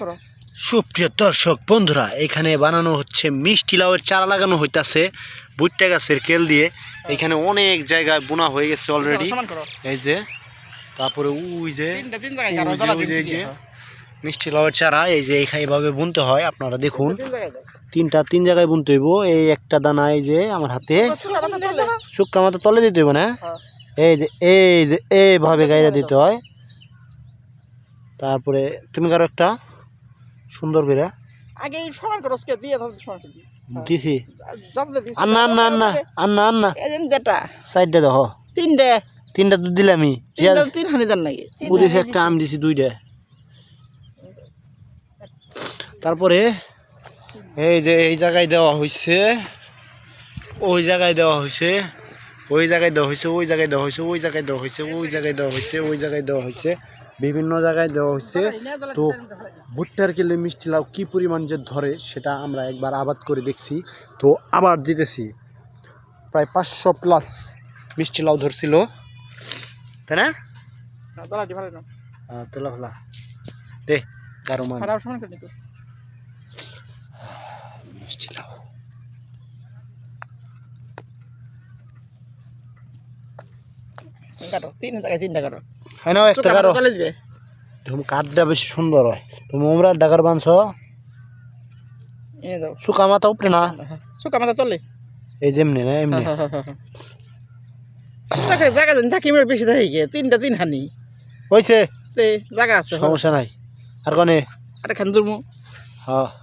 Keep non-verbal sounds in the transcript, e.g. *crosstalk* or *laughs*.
করো। সুপ্রিয় দর্শক বন্ধুরা এখানে বানানো হচ্ছে মিষ্টি লাউয়ের চারা লাগানো হইতাছে ভুট্টা গাছের কেল দিয়ে। এখানে অনেক জায়গায় বোনা হয়ে গেছে অলরেডি এই যে তারপরে ওই যে, মিষ্টি লাউয়ের চারা এই যে এখানে এভাবে বুনতে হয় আপনারা দেখুন। তিনটা তিন জায়গায় বুনতে হইব। এই একটা দানা এই যে আমার হাতে। শুক্কা মাথা তলে। দিতে হইব না? হ্যাঁ। এই যে এই যে এইভাবে গাইরা দিতে হয়। তারপরে তুমি কারও একটা। সুন্দর করে? আগে সমান করো স্কে দিয়ে ধরো সমান করে দিছি আন্না আন্না আন্না আন্না আন্না। যে যেটা সাইডটা দেখো। তিনটে। তিনটা তো দিলামই তিন হানি দেন নাকি? ও একটা আমি দিছি। দুইটা। তারপরে এই যে এই জায়গায় দেওয়া হয়েছে ওই জায়গায় দেওয়া হয়েছে ওই জায়গায় দেওয়া হয়েছে ওই জায়গায় দেওয়া হয়েছে ওই জায়গায় দেওয়া হয়েছে ওই জায়গায় দেওয়া হয়েছে ওই জায়গায় দেওয়া হয়েছে বিভিন্ন জায়গায় দেওয়া হয়েছে। তো ভুট্টার কেলে মিষ্টি লাউ কী পরিমাণ যে ধরে সেটা আমরা একবার আবাদ করে দেখছি। তো আবার দিতেছি প্রায় পাঁচশো প্লাস মিষ্টি লাউ ধরছিল। তাই না? তোলা ভালো ফেলা দে কারও মান খারাপ সমান করে দিতো মিষ্টি লাউ কাটো তিন জায়গায় তিনটা কাটো। হয় না একটা কারও চলে দিবে তুমি কাঠটা বেশি সুন্দর হয়। তুমি উমরার ডাকার বানছ। এনে দাও। শুকা মাথা উপরে না? শুকা মাথা চলে। এই যেমনি না এমনি। *laughs* জায়গা দেন থাকি মেরে বেশি থাকে গিয়ে তিনটা তিন হানি। হয়েছে জায়গা আছে। সমস্যা নাই। আর কনে? আরে খান দুর্মু হ্যাঁ